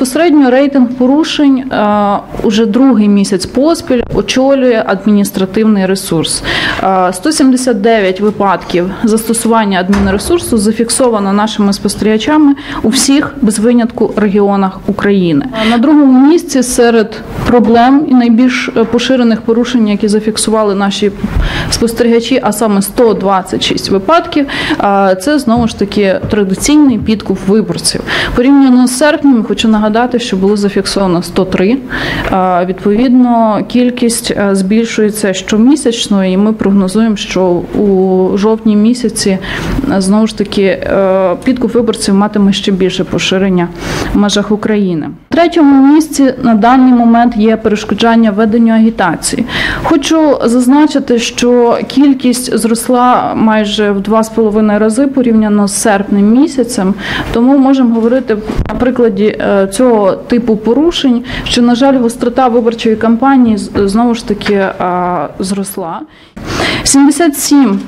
Безпосередньо рейтинг порушень е, уже другий місяць поспіль очолює адміністративний ресурс. Е, 179 випадків застосування адмінресурсу зафіксовано нашими спостерігачами у всіх без винятку регіонах України. Е, На другому місці серед проблем і найбільш е, поширених порушень, які зафіксували наші спостерігачі, а саме 126 випадків. е, Це знову ж таки традиційний підкуп виборців. Порівняно з серпнем, хочу нагадати, що було зафіксовано 103. Е, Відповідно, кількість е, збільшується щомісячно, і ми прогнозуємо, що у жовтні місяці е, знову ж таки е, підкуп виборців матиме ще більше поширення в межах України. В третьому місці на даний момент є перешкоджання веденню агітації. Хочу зазначити, що кількість зросла майже в 2,5 рази порівняно з серпнем місяцем. Тому можемо говорити на прикладі цього типу порушень, що на жаль, гострота виборчої кампанії знову ж таки зросла. 77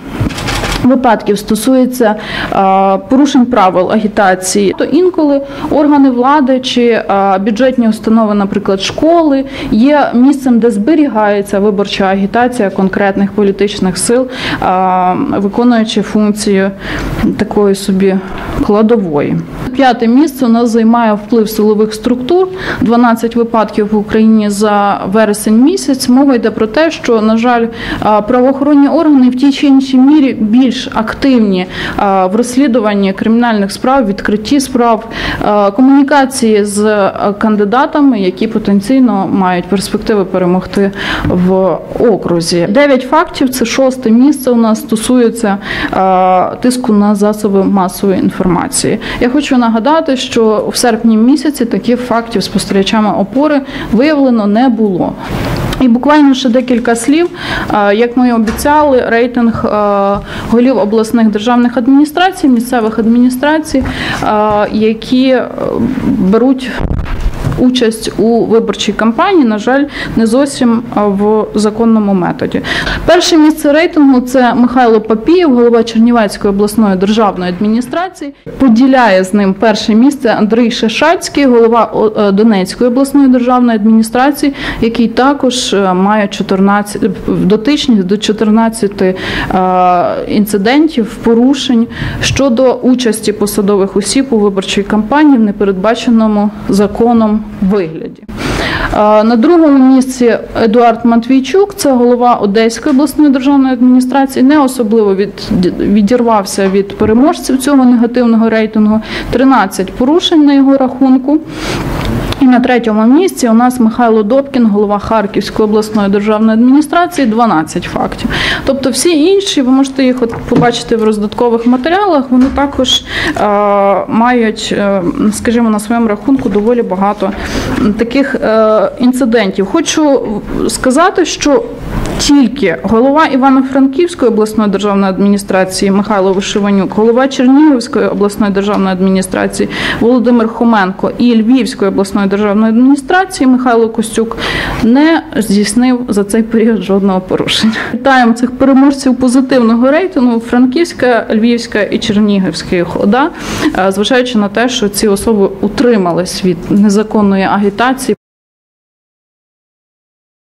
Випадків стосується е, порушень правил агітації, то інколи органи влади чи е, бюджетні установи, наприклад, школи, є місцем, де зберігається виборча агітація конкретних політичних сил, е, виконуючи функцію такої собі кладової. П'яте місце у нас займає вплив силових структур. 12 випадків в Україні за вересень місяць. Мова йде про те, що на жаль, правоохоронні органи в тій чи іншій мірі більш активні в розслідуванні кримінальних справ, відкритті справ, комунікації з кандидатами, які потенційно мають перспективи перемогти в окрузі. Дев'ять фактів це шосте місце. У нас стосується тиску на засоби масової інформації. Я хочу нагадати, що в серпні місяці таких фактів спостерігачами опори виявлено не було. І буквально ще декілька слів. Е, Як ми обіцяли, рейтинг е, голів обласних державних адміністрацій, місцевих адміністрацій, які е, беруть участь у виборчій кампанії, на жаль, не зовсім в законному методі. Перше місце рейтингу це Михайло Папієв, голова Чернівецької обласної державної адміністрації. Поділяє з ним перше місце Андрій Шишацький, голова е, Донецької обласної державної адміністрації, який також е, має 14 дотичність до 14 е, інцидентів, порушень щодо участі посадових осіб у виборчій кампанії в непередбаченому законом вигляді. На другому місці Едуард Матвійчук, це голова Одеської обласної державної адміністрації, не особливо від, відірвався від переможців цього негативного рейтингу. 13 порушень на його рахунку. На третьому місці у нас Михайло Добкін, голова Харківської обласної державної адміністрації, 12 фактів. Тобто всі інші, ви можете їх от побачити в роздаткових матеріалах, вони також е, мають, е, скажімо, на своєму рахунку доволі багато таких е, інцидентів. Хочу сказати, що тільки голова Івано-Франківської обласної державної адміністрації Михайло Вишиванюк, голова Чернігівської обласної державної адміністрації Володимир Хоменко і Львівської обласної державної адміністрації Михайло Костюк не здійснив за цей період жодного порушення. Вітаємо цих переможців позитивного рейтингу Франківська, Львівська і Чернігівська ОДА, е, зважаючи на те, що ці особи утримались від незаконної агітації.